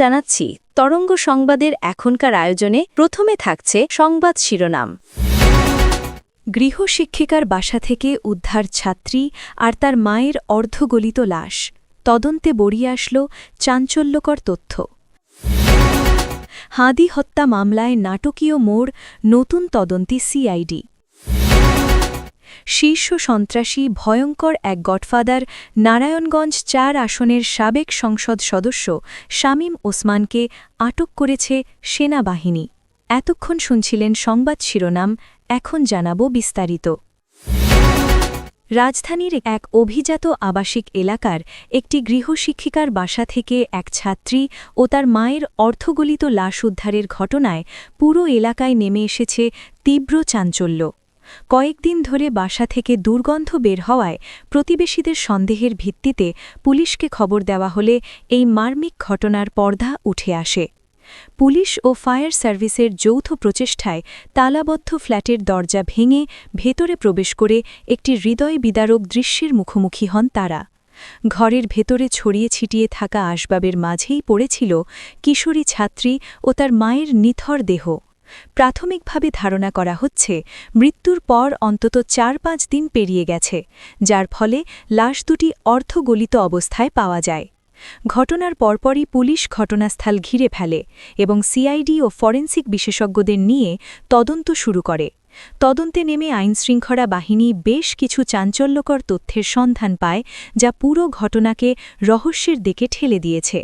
জানাচ্ছি, তরঙ্গ সংবাদের এখনকার আয়োজনে প্রথমে থাকছে সংবাদ শিরোনাম। গৃহশিক্ষিকার বাসা থেকে উদ্ধার ছাত্রী আর তার মায়ের অর্ধগলিত লাশ। তদন্তে বড়িয়ে আসল চাঞ্চল্যকর তথ্য। হাদি হত্যা মামলায় নাটকীয় মোড়, নতুন তদন্তি সিআইডি। শীর্ষ সন্ত্রাসী ভয়ঙ্কর এক গডফাদার নারায়ণগঞ্জ চার আসনের সাবেক সংসদ সদস্য শামীম ওসমানকে আটক করেছে সেনাবাহিনী। এতক্ষণ শুনছিলেন সংবাদ শিরোনাম, এখন জানাব বিস্তারিত। রাজধানীর এক অভিজাত আবাসিক এলাকার একটি গৃহশিক্ষিকার বাসা থেকে এক ছাত্রী ও তার মায়ের অর্থগলিত লাশ উদ্ধারের ঘটনায় পুরো এলাকায় নেমে এসেছে তীব্র চাঞ্চল্য। কয়েকদিন ধরে বাসা থেকে দুর্গন্ধ বের হওয়ায় প্রতিবেশীদের সন্দেহের ভিত্তিতে পুলিশকে খবর দেওয়া হলে এই মার্মিক ঘটনার পর্দা উঠে আসে। পুলিশ ও ফায়ার সার্ভিসের যৌথ প্রচেষ্টায় তালাবদ্ধ ফ্ল্যাটের দরজা ভেঙে ভেতরে প্রবেশ করে একটি হৃদয় বিদারক দৃশ্যের মুখোমুখি হন তারা। ঘরের ভেতরে ছড়িয়ে ছিটিয়ে থাকা আসবাবের মাঝেই পড়েছিল কিশোরী ছাত্রী ও তার মায়ের নিথর দেহ। প্রাথমিকভাবে ধারণা করা হচ্ছে, মৃত্যুর পর অন্তত চার পাঁচ দিন পেরিয়ে গেছে, যার ফলে লাশ দুটি অর্ধগলিত অবস্থায় পাওয়া যায়। ঘটনার পরপরই পুলিশ ঘটনাস্থল ঘিরে ফেলে এবং সিআইডি ও ফরেন্সিক বিশেষজ্ঞদের নিয়ে তদন্ত শুরু করে। তদন্তে নেমে আইনশৃঙ্খলা বাহিনী বেশ কিছু চাঞ্চল্যকর তথ্যের সন্ধান পায়, যা পুরো ঘটনাকে রহস্যের দিকে ঠেলে দিয়েছে।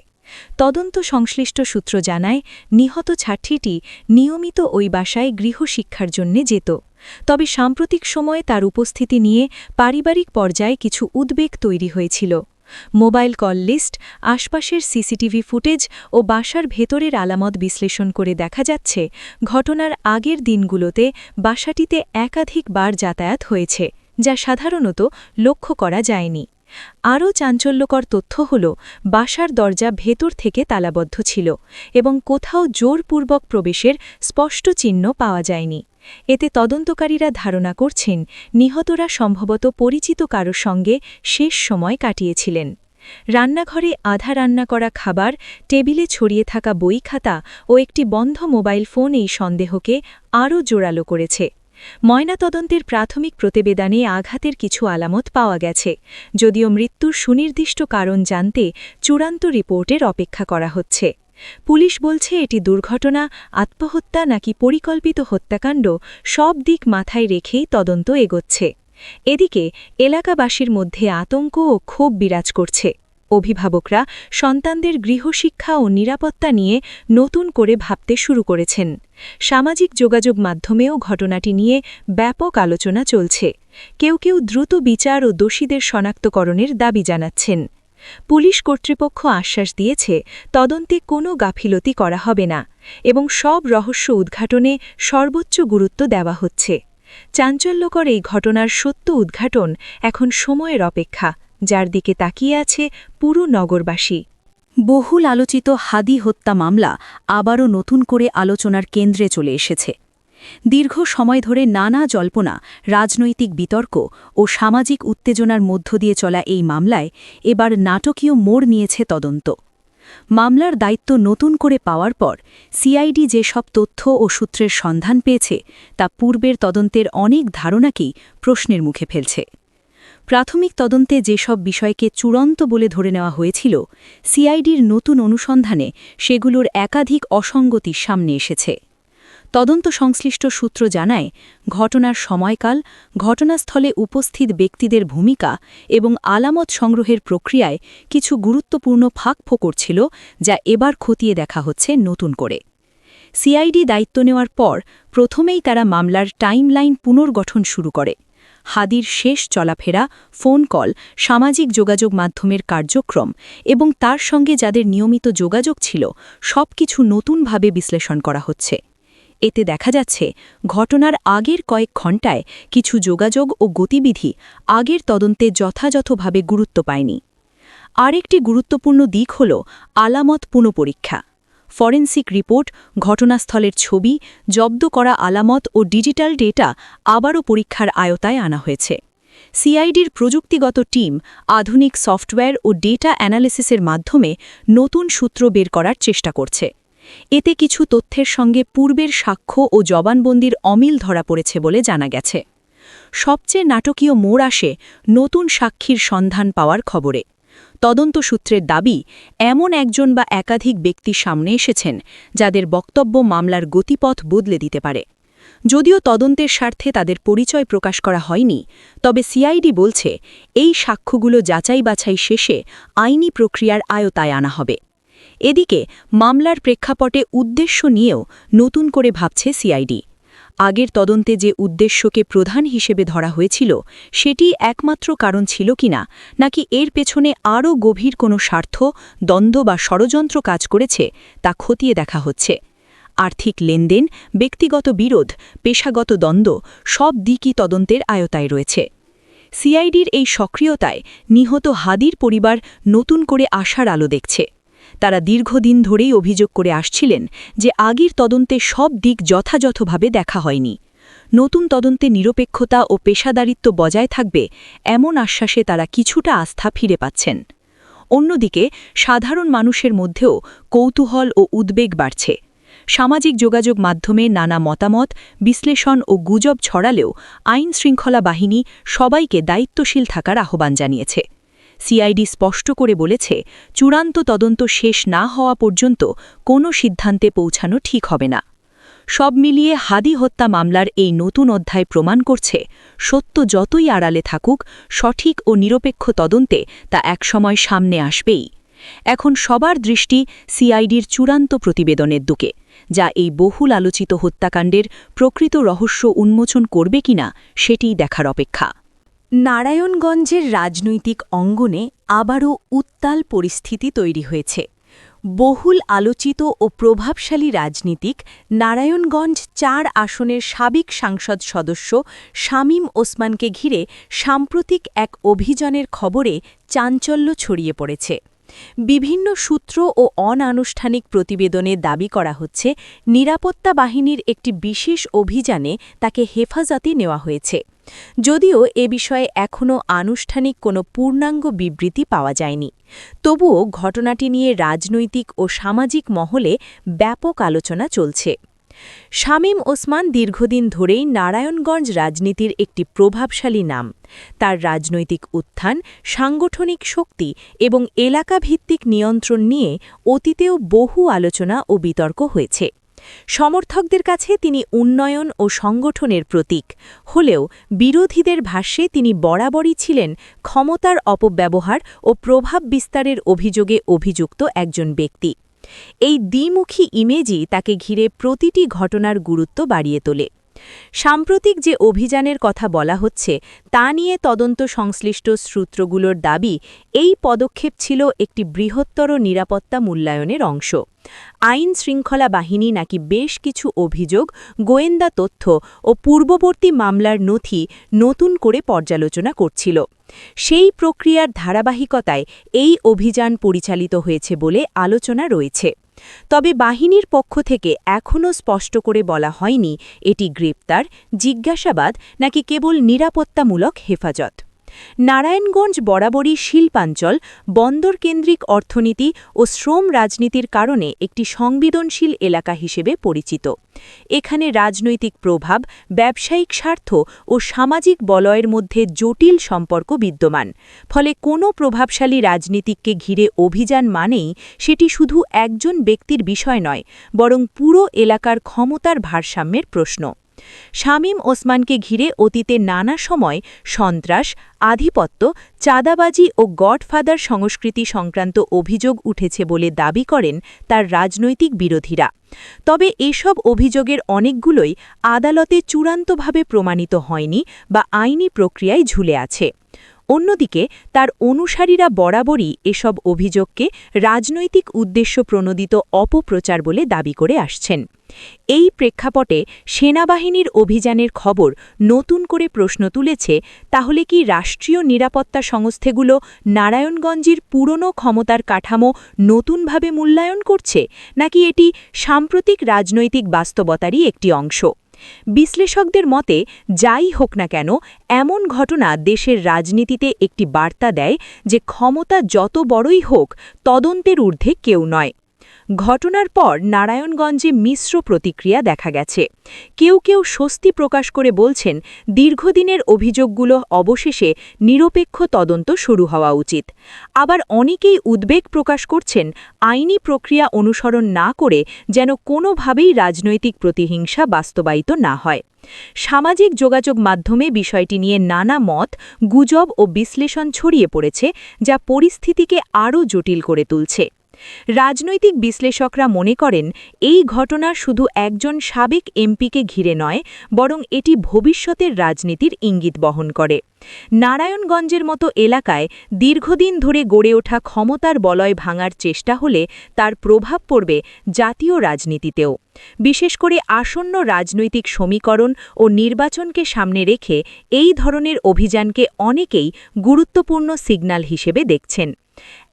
তদন্ত সংশ্লিষ্ট সূত্র জানায়, নিহত ছাত্রীটি নিয়মিত ওই বাসায় গৃহশিক্ষার জন্যে যেত। তবে সাম্প্রতিক সময়ে তার উপস্থিতি নিয়ে পারিবারিক পর্যায়ে কিছু উদ্বেগ তৈরি হয়েছিল। মোবাইল কল লিস্ট, আশপাশের সিসিটিভি ফুটেজ ও বাসার ভেতরের আলামত বিশ্লেষণ করে দেখা যাচ্ছে, ঘটনার আগের দিনগুলোতে বাসাটিতে একাধিকবার যাতায়াত হয়েছে, যা সাধারণত লক্ষ্য করা যায়নি। আরও চাঞ্চল্যকর তথ্য হল, বাসার দরজা ভেতর থেকে তালাবদ্ধ ছিল এবং কোথাও জোরপূর্বক প্রবেশের স্পষ্ট চিহ্ন পাওয়া যায়নি। এতে তদন্তকারীরা ধারণা করছেন, নিহতরা সম্ভবত পরিচিত কারোর সঙ্গে শেষ সময় কাটিয়েছিলেন। রান্নাঘরে আধা রান্না করা খাবার, টেবিলে ছড়িয়ে থাকা বই খাতা ও একটি বন্ধ মোবাইল ফোন এই সন্দেহকে আরও জোরালো করেছে। ময়নাতদন্তের প্রাথমিক প্রতিবেদনে আঘাতের কিছু আলামত পাওয়া গেছে, যদিও মৃত্যুর সুনির্দিষ্ট কারণ জানতে চূড়ান্ত রিপোর্টের অপেক্ষা করা হচ্ছে। পুলিশ বলছে, এটি দুর্ঘটনা, আত্মহত্যা নাকি পরিকল্পিত হত্যাকাণ্ড, সব দিক মাথায় রেখেই তদন্ত এগোচ্ছে। এদিকে, এলাকাবাসীর মধ্যে আতঙ্ক ও ক্ষোভ বিরাজ করছে। অভিভাবকরা সন্তানদের গৃহশিক্ষা ও নিরাপত্তা নিয়ে নতুন করে ভাবতে শুরু করেছেন। সামাজিক যোগাযোগ মাধ্যমেও ঘটনাটি নিয়ে ব্যাপক আলোচনা চলছে। কেউ কেউ দ্রুত বিচার ও দোষীদের শনাক্তকরণের দাবি জানাচ্ছেন। পুলিশ কর্তৃপক্ষ আশ্বাস দিয়েছে, তদন্তে কোনো গাফিলতি করা হবে না এবং সব রহস্য উদ্ঘাটনে সর্বোচ্চ গুরুত্ব দেওয়া হচ্ছে। চাঞ্চল্যকর এই ঘটনার সত্য উদ্ঘাটন এখন সময়ের অপেক্ষা, যার দিকে তাকিয়ে আছে পুরো নগরবাসী। বহুল আলোচিত হাদি হত্যা মামলা আবারও নতুন করে আলোচনার কেন্দ্রে চলে এসেছে। দীর্ঘ সময় ধরে নানা জল্পনা, রাজনৈতিক বিতর্ক ও সামাজিক উত্তেজনার মধ্য দিয়ে চলা এই মামলায় এবার নাটকীয় মোড় নিয়েছে তদন্ত। মামলার দায়িত্ব নতুন করে পাওয়ার পর, সিআইডি যে সব তথ্য ও সূত্রের সন্ধান পেয়েছে, তা পূর্বের তদন্তের অনেক ধারণাকেই প্রশ্নের মুখে ফেলছে। প্রাথমিক তদন্তে যেসব বিষয়কে চূড়ান্ত বলে ধরে নেওয়া হয়েছিল, সিআইডির নতুন অনুসন্ধানে সেগুলোর একাধিক অসঙ্গতি সামনে এসেছে। তদন্ত সংশ্লিষ্ট সূত্র জানায়, ঘটনার সময়কাল, ঘটনাস্থলে উপস্থিত ব্যক্তিদের ভূমিকা এবং আলামত সংগ্রহের প্রক্রিয়ায় কিছু গুরুত্বপূর্ণ ফাঁক ফোকর ছিল যা এবার খতিয়ে দেখা হচ্ছে নতুন করে। সিআইডি দায়িত্ব নেওয়ার পর প্রথমেই তারা মামলার টাইমলাইন পুনর্গঠন শুরু করে। হাদির শেষ চলাফেরা, ফোন কল, সামাজিক যোগাযোগ মাধ্যমের কার্যক্রম এবং তার সঙ্গে যাদের নিয়মিত যোগাযোগ ছিল, সবকিছু নতুনভাবে বিশ্লেষণ করা হচ্ছে। এতে দেখা যাচ্ছে, ঘটনার আগের কয়েক ঘণ্টায় কিছু যোগাযোগ ও গতিবিধি আগের তদন্তে যথাযথভাবে গুরুত্ব পায়নি। আরেকটি গুরুত্বপূর্ণ দিক হল আলামত পুনঃপরীক্ষা। ফরেন্সিক রিপোর্ট, ঘটনাস্থলের ছবি, জব্দ করা আলামত ও ডিজিটাল ডেটা আবারও পরীক্ষার আয়তায় আনা হয়েছে। সিআইডির প্রযুক্তিগত টিম আধুনিক সফটওয়্যার ও ডেটা অ্যানালিসিসের মাধ্যমে নতুন সূত্র বের করার চেষ্টা করছে। এতে কিছু তথ্যের সঙ্গে পূর্বের সাক্ষ্য ও জবানবন্দির অমিল ধরা পড়েছে বলে জানা গেছে। সবচেয়ে নাটকীয় মোড় আসে নতুন সাক্ষীর সন্ধান পাওয়ার খবরে। তদন্ত সূত্রের দাবি, এমন একজন বা একাধিক ব্যক্তি সামনে এসেছেন, যাদের বক্তব্য মামলার গতিপথ বদলে দিতে পারে। যদিও তদন্তের স্বার্থে তাদের পরিচয় প্রকাশ করা হয়নি, তবে সিআইডি বলছে, এই সাক্ষ্যগুলো যাচাই বাছাই শেষে আইনি প্রক্রিয়ার আয়তায় আনা হবে। এদিকে, মামলার প্রেক্ষাপটে উদ্দেশ্য নিয়েও নতুন করে ভাবছে সিআইডি। আগের তদন্তে যে উদ্দেশ্যকে প্রধান হিসেবে ধরা হয়েছিল, সেটি একমাত্র কারণ ছিল কিনা, নাকি এর পেছনে আরও গভীর কোনো স্বার্থ, দ্বন্দ্ব বা ষড়যন্ত্র কাজ করেছে, তা খতিয়ে দেখা হচ্ছে। আর্থিক লেনদেন, ব্যক্তিগত বিরোধ, পেশাগত দ্বন্দ্ব, সব দিকই তদন্তের আয়তায় রয়েছে। সিআইডির এই সক্রিয়তায় নিহত হাদির পরিবার নতুন করে আশার আলো দেখছে। তারা দীর্ঘদিন ধরেই অভিযোগ করে আসছিলেন যে আগের তদন্তে সব দিক যথাযথভাবে দেখা হয়নি। নতুন তদন্তে নিরপেক্ষতা ও পেশাদারিত্ব বজায় থাকবে এমন আশ্বাসে তারা কিছুটা আস্থা ফিরে পাচ্ছেন। অন্যদিকে, সাধারণ মানুষের মধ্যেও কৌতূহল ও উদ্বেগ বাড়ছে। সামাজিক যোগাযোগ মাধ্যমে নানা মতামত, বিশ্লেষণ ও গুজব ছড়ালেও আইন শৃঙ্খলা বাহিনী সবাইকে দায়িত্বশীল থাকার আহ্বান জানিয়েছে। সিআইডি স্পষ্ট করে বলেছে, চূড়ান্ত তদন্ত শেষ না হওয়া পর্যন্ত কোনো সিদ্ধান্তে পৌঁছানো ঠিক হবে না। সব মিলিয়ে হাদি হত্যা মামলার এই নতুন অধ্যায় প্রমাণ করছে, সত্য যতই আড়ালে থাকুক, সঠিক ও নিরপেক্ষ তদন্তে তা একসময় সামনে আসবেই। এখন সবার দৃষ্টি সিআইডির চূড়ান্ত প্রতিবেদনের দুকে, যা এই বহুল আলোচিত হত্যাকাণ্ডের প্রকৃত রহস্য উন্মোচন করবে কিনা সেটিই দেখার অপেক্ষা। নারায়ণগঞ্জের রাজনৈতিক অঙ্গনে আবারও উত্তাল পরিস্থিতি তৈরি হয়েছে। বহুল আলোচিত ও প্রভাবশালী রাজনীতিক নারায়ণগঞ্জ চার আসনের সাবেক সাংসদ সদস্য শামীম ওসমানকে ঘিরে সাম্প্রতিক এক অভিযানের খবরে চাঞ্চল্য ছড়িয়ে পড়েছে। বিভিন্ন সূত্র ও অনানুষ্ঠানিক প্রতিবেদনে দাবি করা হচ্ছে, নিরাপত্তা বাহিনীর একটি বিশেষ অভিযানে তাকে হেফাজতে নেওয়া হয়েছে। যদিও এ বিষয়ে এখনও আনুষ্ঠানিক কোনো পূর্ণাঙ্গ বিবৃতি পাওয়া যায়নি। তবুও ঘটনাটি নিয়ে রাজনৈতিক ও সামাজিক মহলে ব্যাপক আলোচনা চলছে। শামীম ওসমান দীর্ঘদিন ধরেই নারায়ণগঞ্জ রাজনীতির একটি প্রভাবশালী নাম। তার রাজনৈতিক উত্থান, সাংগঠনিক শক্তি এবং এলাকাভিত্তিক নিয়ন্ত্রণ নিয়ে অতীতেও বহু আলোচনা ও বিতর্ক হয়েছে। সমর্থকদের কাছে তিনি উন্নয়ন ও সংগঠনের প্রতীক। হলেও বিরোধীদের ভাষ্যে তিনি বরাবরই ছিলেন ক্ষমতার অপব্যবহার ও প্রভাব বিস্তারের অভিযোগে অভিযুক্ত একজন ব্যক্তি। এই দ্বিমুখী ইমেজই তাকে ঘিরে প্রতিটি ঘটনার গুরুত্ব বাড়িয়ে তোলে। সাম্প্রতিক যে অভিযানের কথা বলা হচ্ছে, তা নিয়ে তদন্ত সংশ্লিষ্ট সূত্রগুলোর দাবি, এই পদক্ষেপ ছিল একটি বৃহত্তর নিরাপত্তা মূল্যায়নের অংশ। আইন শৃঙ্খলা বাহিনী নাকি বেশ কিছু অভিযোগ, গোয়েন্দা তথ্য ও পূর্ববর্তী মামলার নথি নতুন করে পর্যালোচনা করছিল। সেই প্রক্রিয়ার ধারাবাহিকতায় এই অভিযান পরিচালিত হয়েছে বলে আলোচনা রয়েছে। তবে বাহিনীর পক্ষ থেকে এখনও স্পষ্ট করে বলা হয়নি এটি গ্রেপ্তার, জিজ্ঞাসাবাদ নাকি কেবল নিরাপত্তামূলক হেফাজত। নারায়ণগঞ্জ বরাবরই শিল্পাঞ্চল বন্দরকেন্দ্রিক অর্থনীতি ও শ্রম রাজনীতির কারণে একটি সংবেদনশীল এলাকা হিসেবে পরিচিত। এখানে রাজনৈতিক প্রভাব, ব্যবসায়িক স্বার্থ ও সামাজিক বলয়ের মধ্যে জটিল সম্পর্ক বিদ্যমান, ফলে কোনো প্রভাবশালী রাজনীতিককে ঘিরে অভিযান মানেই সেটি শুধু একজন ব্যক্তির বিষয় নয়, বরং পুরো এলাকার ক্ষমতার ভারসাম্যের প্রশ্ন। শামীম ওসমানকে ঘিরে অতীতে নানা সময় সন্ত্রাস, আধিপত্য, চাঁদাবাজি ও গডফাদার সংস্কৃতি সংক্রান্ত অভিযোগ উঠেছে বলে দাবি করেন তার রাজনৈতিক বিরোধীরা। তবে এসব অভিযোগের অনেকগুলোই আদালতে চূড়ান্তভাবে প্রমাণিত হয়নি বা আইনি প্রক্রিয়ায় ঝুলে আছে। অন্যদিকে, তার অনুসারীরা বরাবরই এসব অভিযোগকে রাজনৈতিক উদ্দেশ্য প্রণোদিত অপপ্রচার বলে দাবি করে আসছেন। এই প্রেক্ষাপটে সেনাবাহিনীর অভিযানের খবর নতুন করে প্রশ্ন তুলেছে, তাহলে কি রাষ্ট্রীয় নিরাপত্তা সংস্থাগুলো নারায়ণগঞ্জের পুরনো ক্ষমতার কাঠামো নতুনভাবে মূল্যায়ন করছে, নাকি এটি সাম্প্রতিক রাজনৈতিক বাস্তবতারই একটি অংশ? বিশ্লেষকদের মতে, যাই হোক না কেন, এমন ঘটনা দেশের রাজনীতিতে একটি বার্তা দেয় যে ক্ষমতা যত বড়ই হোক, তদন্তের ঊর্ধ্বে কেউ নয়। ঘটনার পর নারায়ণগঞ্জে মিশ্র প্রতিক্রিয়া দেখা গেছে। কেউ কেউ স্বস্তি প্রকাশ করে বলছেন, দীর্ঘদিনের অভিযোগগুলো অবশেষে নিরপেক্ষ তদন্ত শুরু হওয়া উচিত। আবার অনেকেই উদ্বেগ প্রকাশ করছেন, আইনি প্রক্রিয়া অনুসরণ না করে যেন কোনোভাবেই রাজনৈতিক প্রতিহিংসা বাস্তবায়িত না হয়। সামাজিক যোগাযোগ মাধ্যমে বিষয়টি নিয়ে নানা মত, গুজব ও বিশ্লেষণ ছড়িয়ে পড়েছে, যা পরিস্থিতিকে আরও জটিল করে তুলছে। রাজনৈতিক বিশ্লেষকরা মনে করেন, এই ঘটনা শুধু একজন সাবেক এমপিকে ঘিরে নয়, বরং এটি ভবিষ্যতের রাজনীতির ইঙ্গিত বহন করে। নারায়ণগঞ্জের মতো এলাকায় দীর্ঘদিন ধরে গড়ে ওঠা ক্ষমতার বলয় ভাঙার চেষ্টা হলে তার প্রভাব পড়বে জাতীয় রাজনীতিতেও। বিশেষ করে আসন্ন রাজনৈতিক সমীকরণ ও নির্বাচনকে সামনে রেখে এই ধরনের অভিযানকে অনেকেই গুরুত্বপূর্ণ সিগন্যাল হিসেবে দেখছেন।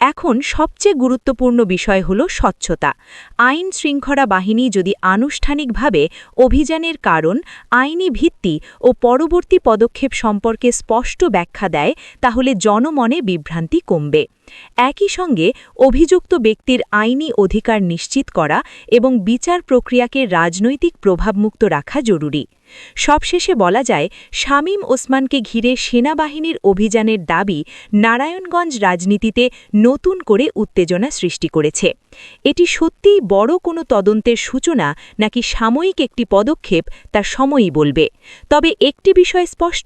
এখন সবচেয়ে গুরুত্বপূর্ণ বিষয় হল স্বচ্ছতা। আইন শৃঙ্খলা বাহিনী যদি আনুষ্ঠানিকভাবে অভিযানের কারণ, আইনি ভিত্তি ও পরবর্তী পদক্ষেপ সম্পর্কে স্পষ্ট ব্যাখ্যা দেয়, তাহলে জনমনে বিভ্রান্তি কমবে। একই সঙ্গে অভিযুক্ত ব্যক্তির আইনি অধিকার নিশ্চিত করা এবং বিচার প্রক্রিয়াকে রাজনৈতিক প্রভাবমুক্ত রাখা জরুরি। সবশেষে বলা যায়, শামীম ওসমানকে ঘিরে সেনাবাহিনীর অভিযানের দাবি নারায়ণগঞ্জ রাজনীতিতে নতুন করে উত্তেজনা সৃষ্টি করেছে। এটি সত্যিই বড় কোনো তদন্তের সূচনা নাকি সাময়িক একটি পদক্ষেপ তা সময়ই বলবে। তবে একটি বিষয় স্পষ্ট